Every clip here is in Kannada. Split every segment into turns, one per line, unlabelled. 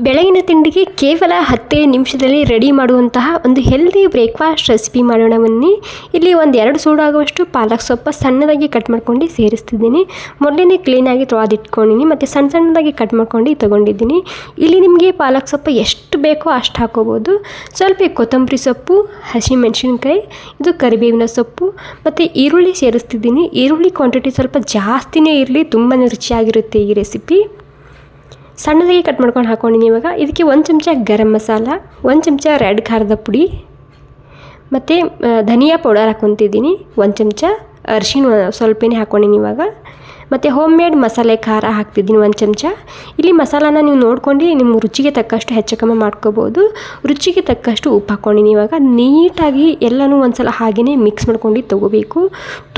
ಬೆಳಗಿನ ತಿಂಡಿಗೆ ಕೇವಲ ಹತ್ತೇ ನಿಮಿಷದಲ್ಲಿ ರೆಡಿ ಮಾಡುವಂತಹ ಒಂದು ಹೆಲ್ದಿ ಬ್ರೇಕ್ಫಾಸ್ಟ್ ರೆಸಿಪಿ ಮಾಡೋಣ ಬನ್ನಿ. ಇಲ್ಲಿ ಒಂದು ಎರಡು ಸೂಡಾಗುವಷ್ಟು ಪಾಲಕ್ ಸೊಪ್ಪು ಸಣ್ಣದಾಗಿ ಕಟ್ ಮಾಡ್ಕೊಂಡು ಸೇರಿಸ್ತಿದ್ದೀನಿ. ಮೊದಲೇ ಕ್ಲೀನಾಗಿ ತೊಳೆದಿಟ್ಕೊಂಡಿನಿ ಮತ್ತು ಸಣ್ಣ ಸಣ್ಣದಾಗಿ ಕಟ್ ಮಾಡ್ಕೊಂಡು ತೊಗೊಂಡಿದ್ದೀನಿ. ಇಲ್ಲಿ ನಿಮಗೆ ಪಾಲಕ್ ಸೊಪ್ಪು ಎಷ್ಟು ಬೇಕೋ ಅಷ್ಟು ಹಾಕೋಬೋದು. ಸ್ವಲ್ಪ ಕೊತ್ತಂಬರಿ ಸೊಪ್ಪು, ಹಸಿಮೆಣಸಿನ್ಕಾಯಿ, ಇದು ಕರಿಬೇವಿನ ಸೊಪ್ಪು, ಮತ್ತು ಈರುಳ್ಳಿ ಸೇರಿಸ್ತಿದ್ದೀನಿ. ಈರುಳ್ಳಿ ಕ್ವಾಂಟಿಟಿ ಸ್ವಲ್ಪ ಜಾಸ್ತಿನೇ ಇರಲಿ ತುಂಬಾ ರುಚಿಯಾಗಿರುತ್ತೆ ಈ ರೆಸಿಪಿ ಸಣ್ಣದಾಗಿ ಕಟ್ ಮಾಡ್ಕೊಂಡು ಹಾಕೊಂಡಿನಿ ಇವಾಗ. ಇದಕ್ಕೆ ಒಂದು ಚಮಚ ಗರಂ ಮಸಾಲ, ಒಂದು ಚಮಚ ರೆಡ್ ಖಾರದ ಪುಡಿ, ಮತ್ತು ಧನಿಯಾ ಪೌಡರ್ ಹಾಕ್ಕೊತಿದ್ದೀನಿ ಒಂದು ಚಮಚ ಅರಿಶಿನ ಸ್ವಲ್ಪನೇ ಹಾಕ್ಕೊಂಡಿನಿ ಇವಾಗ. ಮತ್ತು ಹೋಮ್ ಮೇಡ್ ಮಸಾಲೆ ಖಾರ ಹಾಕ್ತಿದ್ದೀನಿ ಒಂದು ಚಮಚ. ಇಲ್ಲಿ ಮಸಾಲಾನ ನೀವು ನೋಡ್ಕೊಂಡು ನಿಮ್ಮ ರುಚಿಗೆ ತಕ್ಕಷ್ಟು ಹೆಚ್ಚು ಕಮ್ಮಿ ಮಾಡ್ಕೋಬೋದು. ರುಚಿಗೆ ತಕ್ಕಷ್ಟು ಉಪ್ಪು ಹಾಕ್ಕೊಂಡಿನಿ ಇವಾಗ. ನೀಟಾಗಿ ಎಲ್ಲನೂ ಒಂದು ಸಲ ಹಾಗೆಯೇ ಮಿಕ್ಸ್ ಮಾಡ್ಕೊಂಡು ತೊಗೋಬೇಕು.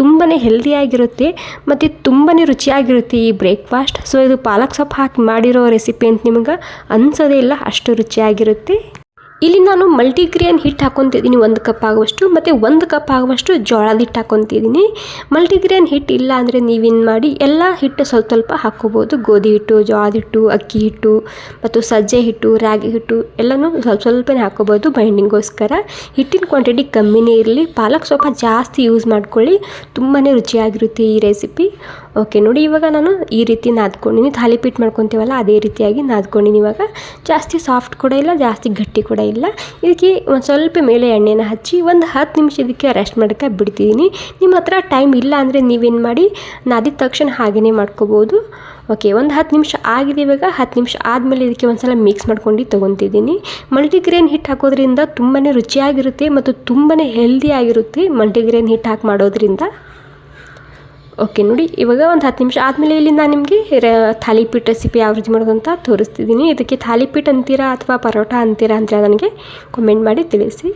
ತುಂಬಾ ಹೆಲ್ದಿಯಾಗಿರುತ್ತೆ ಮತ್ತು ತುಂಬಾ ರುಚಿಯಾಗಿರುತ್ತೆ ಈ ಬ್ರೇಕ್ಫಾಸ್ಟ್ ಸೊ ಇದು ಪಾಲಕ್ ಸೊಪ್ಪು ಹಾಕಿ ಮಾಡಿರೋ ರೆಸಿಪಿ ಅಂತ ನಿಮ್ಗೆ ಅನ್ಸೋದೇ ಇಲ್ಲ. ಅಷ್ಟು ರುಚಿಯಾಗಿರುತ್ತೆ. ಇಲ್ಲಿ ನಾನು ಮಲ್ಟಿಗ್ರೇನ್ ಹಿಟ್ಟು ಹಾಕೊತಿದ್ದೀನಿ ಒಂದು ಕಪ್ ಆಗುವಷ್ಟು, ಮತ್ತು ಒಂದು ಕಪ್ ಆಗುವಷ್ಟು ಜೋಳದ ಹಿಟ್ಟು ಹಾಕೊತಿದ್ದೀನಿ. ಮಲ್ಟಿಗ್ರೇನ್ ಹಿಟ್ಟು ಇಲ್ಲ ಅಂದರೆ ನೀವೇನು ಮಾಡಿ ಎಲ್ಲ ಹಿಟ್ಟು ಸ್ವಲ್ಪ ಸ್ವಲ್ಪ ಹಾಕ್ಕೋಬೋದು ಗೋಧಿ ಹಿಟ್ಟು, ಜೋಳದ ಹಿಟ್ಟು, ಅಕ್ಕಿ ಹಿಟ್ಟು, ಮತ್ತು ಸಜ್ಜೆ ಹಿಟ್ಟು, ರಾಗಿ ಹಿಟ್ಟು ಎಲ್ಲನೂ ಸ್ವಲ್ಪ ಸ್ವಲ್ಪನೇ ಹಾಕ್ಕೋಬೋದು ಬೈಂಡಿಂಗೋಸ್ಕರ ಹಿಟ್ಟಿನ ಕ್ವಾಂಟಿಟಿ ಕಮ್ಮಿನೇ ಇರಲಿ. ಪಾಲಕ್ ಸ್ವಲ್ಪ ಜಾಸ್ತಿ ಯೂಸ್ ಮಾಡ್ಕೊಳ್ಳಿ. ತುಂಬಾ ರುಚಿಯಾಗಿರುತ್ತೆ ಈ ರೆಸಿಪಿ ಓಕೆ ನೋಡಿ ಇವಾಗ ನಾನು ಈ ರೀತಿ ನಾದ್ಕೊಂಡಿನಿ ತಾಲಿಪೀಟ್ ಮಾಡ್ಕೊತೀವಲ್ಲ ಅದೇ ರೀತಿಯಾಗಿ ನಾದ್ಕೊಂಡಿನಿ ಇವಾಗ ಜಾಸ್ತಿ ಸಾಫ್ಟ್ ಕೂಡ ಇಲ್ಲ, ಜಾಸ್ತಿ ಗಟ್ಟಿ ಕೂಡ ಇಲ್ಲ. ಇದಕ್ಕೆ ಒಂದು ಸ್ವಲ್ಪ ಮೇಲೆ ಎಣ್ಣೆನ ಹಚ್ಚಿ ಒಂದು ಹತ್ತು ನಿಮಿಷ ಇದಕ್ಕೆ ರೆಸ್ಟ್ ಮಾಡೋಕ್ಕೆ ಬಿಡ್ತಿದ್ದೀನಿ ನಿಮ್ಮ ಹತ್ರ ಟೈಮ್ ಇಲ್ಲ ಅಂದರೆ ನೀವೇನು ಮಾಡಿ, ನಾದಿದ ತಕ್ಷಣ ಹಾಗೆಯೇ ಮಾಡ್ಕೋಬೋದು. ಓಕೆ ಒಂದು ಹತ್ತು ನಿಮಿಷ ಆಗಿದೆ ಇವಾಗ, ಹತ್ತು ನಿಮಿಷ ಆದಮೇಲೆ ಇದಕ್ಕೆ ಒಂದು ಸಲ ಮಿಕ್ಸ್ ಮಾಡ್ಕೊಂಡು ತೊಗೊತಿದ್ದೀನಿ ಮಲ್ಟಿಗ್ರೇನ್ ಹಿಟ್ಟು ಹಾಕೋದ್ರಿಂದ ತುಂಬಾ ರುಚಿಯಾಗಿರುತ್ತೆ ಮತ್ತು ತುಂಬಾ ಹೆಲ್ದಿಯಾಗಿರುತ್ತೆ ಮಲ್ಟಿಗ್ರೇನ್ ಹಿಟ್ಟು ಹಾಕಿ ಮಾಡೋದ್ರಿಂದ. ಓಕೆ ನೋಡಿ, ಇವಾಗ ಒಂದು ಹತ್ತು ನಿಮಿಷ ಆದಮೇಲೆ ಇಲ್ಲಿ ನಾನು ನಿಮಗೆ ಥಾಲಿಪೀಟ್ ರೆಸಿಪಿ ಯಾವ ರೀತಿ ಮಾಡೋದು ಅಂತ ತೋರಿಸ್ತಿದ್ದೀನಿ ಇದಕ್ಕೆ ಥಾಲಿಪೀಠ ಅಂತೀರಾ ಅಥವಾ ಪರೋಟ ಅಂತೀರಾ ಅಂತ ನನಗೆ ಕಮೆಂಟ್ ಮಾಡಿ ತಿಳಿಸಿ.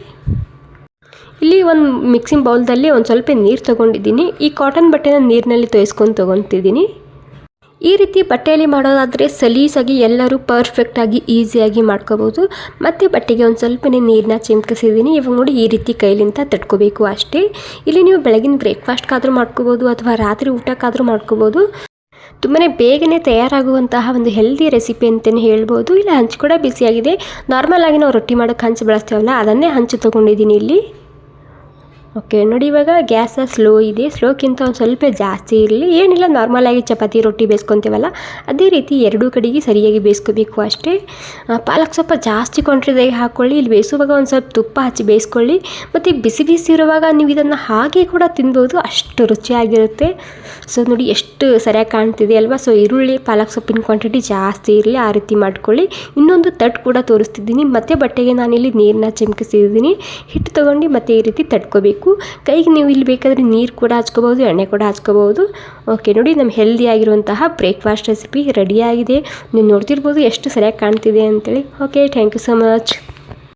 ಇಲ್ಲಿ ಒಂದು ಮಿಕ್ಸಿಂಗ್ ಬೌಲ್ದಲ್ಲಿ ಒಂದು ಸ್ವಲ್ಪ ನೀರು ತೊಗೊಂಡಿದ್ದೀನಿ. ಈ ಕಾಟನ್ ಬಟ್ಟೆನ ನೀರಿನಲ್ಲಿ ತೊಯ್ಸ್ಕೊಂಡು ತೊಗೊತಿದ್ದೀನಿ. ಈ ರೀತಿ ಬಟ್ಟೆಯಲ್ಲಿ ಮಾಡೋದಾದರೆ ಸಲೀಸಾಗಿ ಎಲ್ಲರೂ ಪರ್ಫೆಕ್ಟಾಗಿ ಈಸಿಯಾಗಿ ಮಾಡ್ಕೋಬೋದು. ಮತ್ತು ಬಟ್ಟೆಗೆ ಒಂದು ಸ್ವಲ್ಪನೇ ನೀರನ್ನ ಚಿಮ್ಕಿಸಿದ್ದೀನಿ. ಇವಾಗ ನೋಡಿ ಈ ರೀತಿ ಕೈಲಿಂದ ತಟ್ಕೋಬೇಕು ಅಷ್ಟೇ. ಇಲ್ಲಿ ನೀವು ಬೆಳಗಿನ ಬ್ರೇಕ್ಫಾಸ್ಟ್ಗಾದರೂ ಮಾಡ್ಕೋಬೋದು ಅಥವಾ ರಾತ್ರಿ ಊಟಕ್ಕಾದರೂ ಮಾಡ್ಕೋಬೋದು. ತುಂಬಾ ಬೇಗನೆ ತಯಾರಾಗುವಂತಹ ಒಂದು ಹೆಲ್ದಿ ರೆಸಿಪಿ ಅಂತಲೇ ಹೇಳ್ಬೋದು. ಇಲ್ಲ ಹಂಚು ಕೂಡ ಬಿಸಿಯಾಗಿದೆ ನಾರ್ಮಲ್ ಆಗಿ ನಾವು ರೊಟ್ಟಿ ಮಾಡೋಕ್ಕೆ ಹಂಚು ಬಳಸ್ತೇವಲ್ಲ, ಅದನ್ನೇ ಹಂಚು ತೊಗೊಂಡಿದ್ದೀನಿ ಇಲ್ಲಿ. ಓಕೆ ನೋಡಿ ಇವಾಗ ಗ್ಯಾಸ ಸ್ಲೋ ಇದೆ. ಸ್ಲೋಕ್ಕಿಂತ ಒಂದು ಸ್ವಲ್ಪ ಜಾಸ್ತಿ ಇರಲಿ. ಏನಿಲ್ಲ ನಾರ್ಮಲಾಗಿ ಚಪಾತಿ, ರೊಟ್ಟಿ ಬೇಯಿಸ್ಕೊತೀವಲ್ಲ ಅದೇ ರೀತಿ ಎರಡೂ ಕಡೆಗೆ ಸರಿಯಾಗಿ ಬೇಯಿಸ್ಕೋಬೇಕು ಅಷ್ಟೇ. ಪಾಲಕ್ ಸ್ವಲ್ಪ ಜಾಸ್ತಿ ಕ್ವಾಂಟಿಟಿದಾಗಿ ಹಾಕ್ಕೊಳ್ಳಿ ಇಲ್ಲಿ ಬೇಯಿಸುವಾಗ ಒಂದು ಸ್ವಲ್ಪ ತುಪ್ಪ ಹಚ್ಚಿ ಬೇಯಿಸ್ಕೊಳ್ಳಿ. ಮತ್ತು ಬಿಸಿ ಬಿಸಿ ಇರುವಾಗ ನೀವು ಇದನ್ನು ಹಾಗೆ ಕೂಡ ತಿನ್ಬೋದು. ಅಷ್ಟು ರುಚಿಯಾಗಿರುತ್ತೆ. ಸೊ ನೋಡಿ ಎಷ್ಟು ಸರಿಯಾಗಿ ಕಾಣ್ತಿದೆ ಅಲ್ವಾ? ಸೊ ಈರುಳ್ಳಿ, ಪಾಲಕ್ ಸೊಪ್ಪಿನ ಕ್ವಾಂಟಿಟಿ ಜಾಸ್ತಿ ಇರಲಿ. ಆ ರೀತಿ ಮಾಡ್ಕೊಳ್ಳಿ. ಇನ್ನೊಂದು ತಟ್ ಕೂಡ ತೋರಿಸ್ತಿದ್ದೀನಿ. ಮತ್ತೆ ಬಟ್ಟೆಗೆ ನಾನಿಲ್ಲಿ ನೀರನ್ನ ಚಿಮ್ಕಿಸಿದ್ದೀನಿ. ಹಿಟ್ಟು ತೊಗೊಂಡು ಮತ್ತೆ ಈ ರೀತಿ ತಟ್ಕೋಬೇಕು. ಕೈಗೆ ನೀವು ಇಲ್ಲಿ ಬೇಕಾದರೆ ನೀರು ಕೂಡ ಹಚ್ಕೋಬೋದು, ಎಣ್ಣೆ ಕೂಡ ಹಚ್ಕೋಬೋದು. ಓಕೆ ನೋಡಿ ನಮ್ಮ ಹೆಲ್ದಿಯಾಗಿರುವಂತಹ ಬ್ರೇಕ್ಫಾಸ್ಟ್ ರೆಸಿಪಿ ರೆಡಿಯಾಗಿದೆ ನೀವು ನೋಡ್ತಿರ್ಬೋದು ಎಷ್ಟು ಸರಿಯಾಗಿ ಕಾಣ್ತಿದೆ ಅಂತೇಳಿ. Okay thank you so much